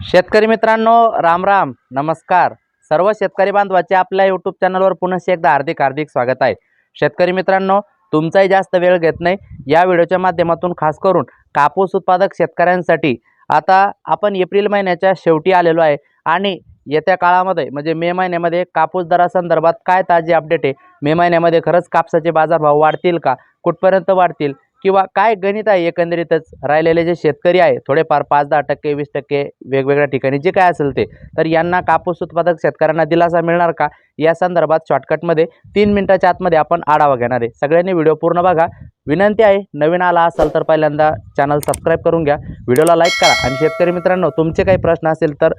शेतकरी मित्रांनो राम राम नमस्कार. सर्व शेतकरी बांधवाचे आपल्या यूट्यूब चॅनलवर पुन्हा एकदा हार्दिक हार्दिक स्वागत आहे. शेतकरी मित्रांनो तुमचाही जास्त वेळ घेत नाही. या व्हिडिओच्या माध्यमातून खास करून कापूस उत्पादक शेतकऱ्यांसाठी आता आपण एप्रिल महिन्याच्या शेवटी आलेलो आहे आणि येत्या काळामध्ये म्हणजे मे महिन्यामध्ये कापूस दरासंदर्भात काय ताजी अपडेट आहे? मे महिन्यामध्ये खरंच कापसाचे बाजारभाव वाढतील का? कुठपर्यंत वाढतील? किंवा काय गणित आहे एकंदरीतच? राहिलेले जे शेतकरी आहे थोडेफार पाच दहा टक्के वीस टक्के वेगवेगळ्या ठिकाणी जे काय असेल ते. तर यांना कापूस उत्पादक शेतकऱ्यांना दिलासा मिळणार का? या संदर्भात शॉर्टकटमध्ये तीन मिनिटाच्या आतमध्ये आपण आढावा घेणार आहे. सगळ्यांनी व्हिडिओ पूर्ण बघा. विनंती आहे नवीन आला असाल तर पहिल्यांदा चॅनल सबस्क्राईब करून घ्या. व्हिडिओला लाईक करा. आणि शेतकरी मित्रांनो तुमचे काही प्रश्न असेल तर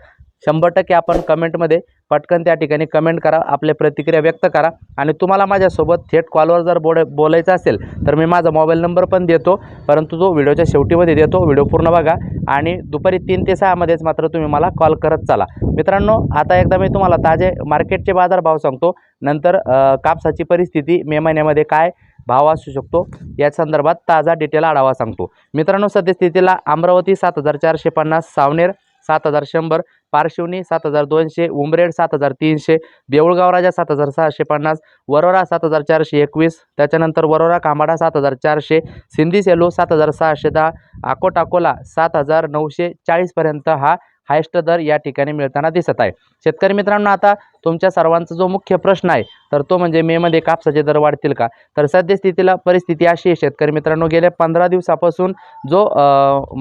शंभर टक्के आपण कमेंटमध्ये पटकन त्या ठिकाणी कमेंट करा आपले प्रतिक्रिया व्यक्त करा. आणि तुम्हाला माझ्यासोबत थेट कॉलवर जर बोड बोलायचं असेल तर मी माझा मोबाईल नंबर पण देतो परंतु तो व्हिडिओच्या शेवटीमध्ये देतो. व्हिडिओ पूर्ण बघा आणि दुपारी तीन ते सहामध्येच मात्र तुम्ही मला कॉल करत चाला. मित्रांनो आता एकदा मी तुम्हाला ताजे मार्केटचे बाजारभाव सांगतो. नंतर कापसाची परिस्थिती मे महिन्यामध्ये काय भाव असू शकतो या संदर्भात ताजा डिटेल आढावा सांगतो. मित्रांनो सद्यस्थितीला अमरावती सात हजार चारशे पन्नास सावनेर सात हजार शंभर पारशिवनी सात हजार दोनशे उमरेड सात हजार तीनशे देऊळगाव राजा सात हजार सहाशे पन्नास वरोरा सात हजार चारशे एकवीस त्याच्यानंतर वरोरा कामाडा सात हजार चारशे सिंधी सेलो सात हजार सहाशे दहा अकोट अकोला सात हजार नऊशे चाळीसपर्यंत हा हायस्ट दर या ठिकाणी मिळताना दिसत आहे. शेतकरी मित्रांनो आता तुमच्या सर्वांचा जो मुख्य प्रश्न आहे तर तो म्हणजे मेमध्ये कापसाचे दर वाढतील का? तर सद्यस्थितीला परिस्थिती अशी आहे शेतकरी मित्रांनो गेल्या पंधरा दिवसापासून जो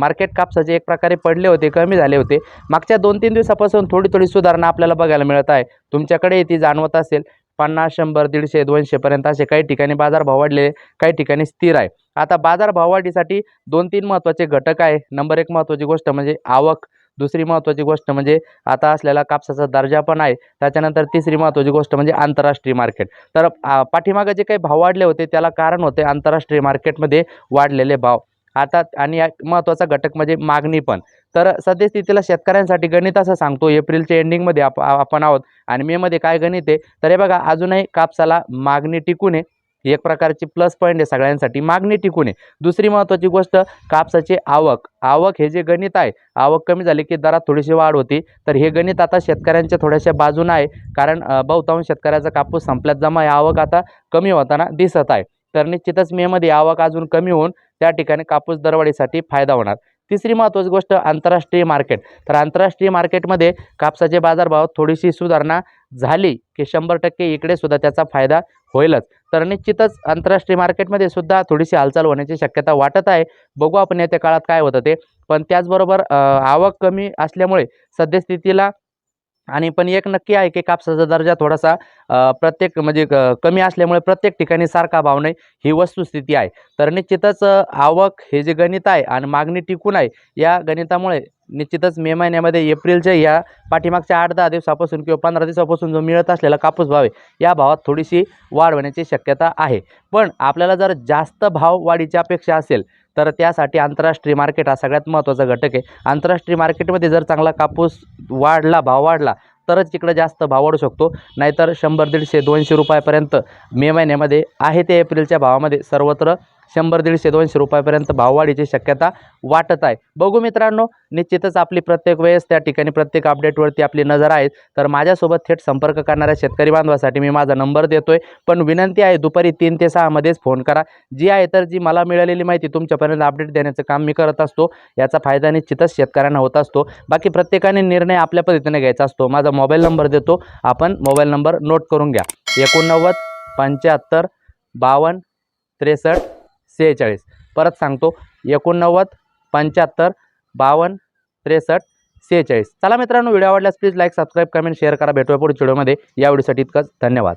मार्केट कापसाचे एक प्रकारे पडले होते कमी झाले होते मागच्या दोन तीन दिवसापासून थोडी थोडी सुधारणा आपल्याला बघायला मिळत आहे. तुमच्याकडे ती जाणवत असेल पन्नास शंभर दीडशे दोनशेपर्यंत असे काही ठिकाणी बाजारभाव वाढले काही ठिकाणी स्थिर आहे. आता बाजारभाव वाढीसाठी दोन तीन महत्त्वाचे घटक आहे. नंबर एक महत्त्वाची गोष्ट म्हणजे आवक. दुसरी महत्त्वाची गोष्ट म्हणजे आता असलेला कापसाचा दर्जा पण आहे. त्याच्यानंतर तिसरी महत्त्वाची गोष्ट म्हणजे आंतरराष्ट्रीय मार्केट तर आ, पाठीमागे जे काही भाव वाढले होते त्याला कारण होते आंतरराष्ट्रीय मार्केटमध्ये वाढलेले भाव. आता आणि महत्त्वाचा घटक म्हणजे मागणी पण. तर सद्यस्थितीला शेतकऱ्यांसाठी गणित असं सांगतो एप्रिलच्या एंडिंगमध्ये आप आपण आहोत आणि मेमध्ये काय गणित आहे? तर हे बघा अजूनही कापसाला मागणी टिकून आहे. एक प्रकारची प्लस पॉईंट आहे सगळ्यांसाठी. मागणी टिकून आहे. दुसरी महत्त्वाची गोष्ट कापसाची आवक. आवक हे जे गणित आहे आवक कमी झाली की दरात थोडीशी वाढ होती. तर हे गणित आता शेतकऱ्यांच्या थोड्याशा बाजूनं आहे. कारण बहुतांश शेतकऱ्याचा कापूस संपल्यात जमा आवक आता कमी होताना दिसत आहे. तर निश्चितच मेमध्ये आवक अजून कमी होऊन त्या ठिकाणी कापूस दरवाढीसाठी फायदा होणार. तिसरी महत्त्वाची गोष्ट आंतरराष्ट्रीय मार्केट. तर आंतरराष्ट्रीय मार्केटमध्ये कापसाचे बाजारभाव थोडीशी सुधारणा झाली की शंभर टक्के इकडे सुद्धा त्याचा फायदा होईलच. तर निश्चितच आंतरराष्ट्रीय मार्केटमध्ये सुद्धा थोडीशी हालचाल होण्याची शक्यता वाटत आहे. बघू आपण येत्या काळात काय होतं ते. पण त्याचबरोबर आवक कमी असल्यामुळे सद्यस्थितीला आणि पण एक नक्की आहे की कापसाचा दर्जा थोडासा प्रत्येक म्हणजे क- कमी असल्यामुळे प्रत्येक ठिकाणी सारखा भाव नाही ही वस्तुस्थिती आहे. तर निश्चितच आवक हे जे गणित आहे आणि मागणी टिकून आहे या गणितामुळे निश्चितच मे महिन्यामध्ये एप्रिलच्या या पाठीमागच्या आठ दहा दिवसापासून किंवा पंधरा दिवसापासून जो मिळत असलेला कापूस भाव आहे या भावात थोडीशी वाढ होण्याची शक्यता आहे. पण आपल्याला जर जास्त भाव वाढीची अपेक्षा असेल तर त्यासाठी आंतरराष्ट्रीय मार्केट हा सगळ्यात महत्त्वाचा घटक आहे. आंतरराष्ट्रीय मार्केटमध्ये जर चांगला कापूस वाढला भाव वाढला तरच तिकडं जास्त भाव वाढू शकतो. नाहीतर शंभर दीडशे दोनशे रुपयापर्यंत मे महिन्यामध्ये आहे ते एप्रिलच्या भावामध्ये सर्वत्र शंभर दीडशे दोनशे रुपयापर्यंत भाववाढीची शक्यता वाटत आहे. बघू मित्रांनो निश्चितच आपली प्रत्येक वेळेस त्या ठिकाणी प्रत्येक अपडेटवरती आपली नजर आहे. तर माझ्यासोबत थेट संपर्क करणाऱ्या शेतकरी बांधवासाठी मी माझा नंबर देतोय. पण विनंती आहे दुपारी तीन ते सहामध्येच फोन करा. जी आहे तर जी मला मिळालेली माहिती तुमच्यापर्यंत अपडेट देण्याचं काम मी करत असतो. याचा फायदा निश्चितच शेतकऱ्यांना होत असतो. बाकी प्रत्येकाने निर्णय आपल्या पद्धतीने घ्यायचा असतो. माझा मोबाईल नंबर देतो. आपण मोबाईल नंबर नोट करून घ्या. एकोणनव्वद पंच्याहत्तर बावन्न त्रेसष्ट सेहेचाळीस परत सांगतो एकोणनव्वद पंच्याहत्तर बावन्न त्रेसष्ट सेहेचाळीस. चला मित्रांनो व्हिडिओ आवडल्यास please like subscribe comment share करा. भेटूया पुढच्या व्हिडिओमध्ये या व्हिडिओसाठी इतकंच. धन्यवाद.